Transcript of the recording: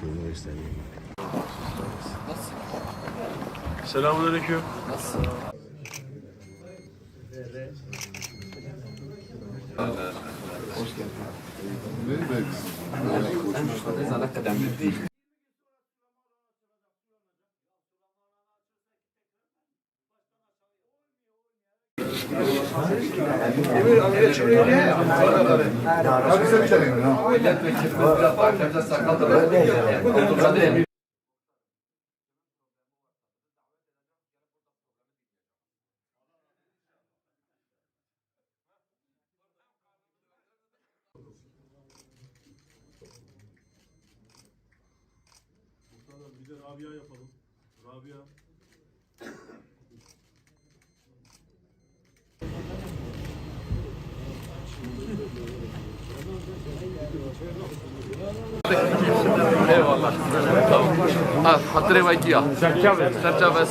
Şöyle göstereyim. Nasılsın? Hoş geldin. Ne demek? Ne kadar değil. Emir amire çürüyor ya. Abi sen bir tane emir. Milletvekili yapar, kendine sakal da var. Otursa da emir. Rabia yapalım. Rabia हतरे भाई किया चर्चा में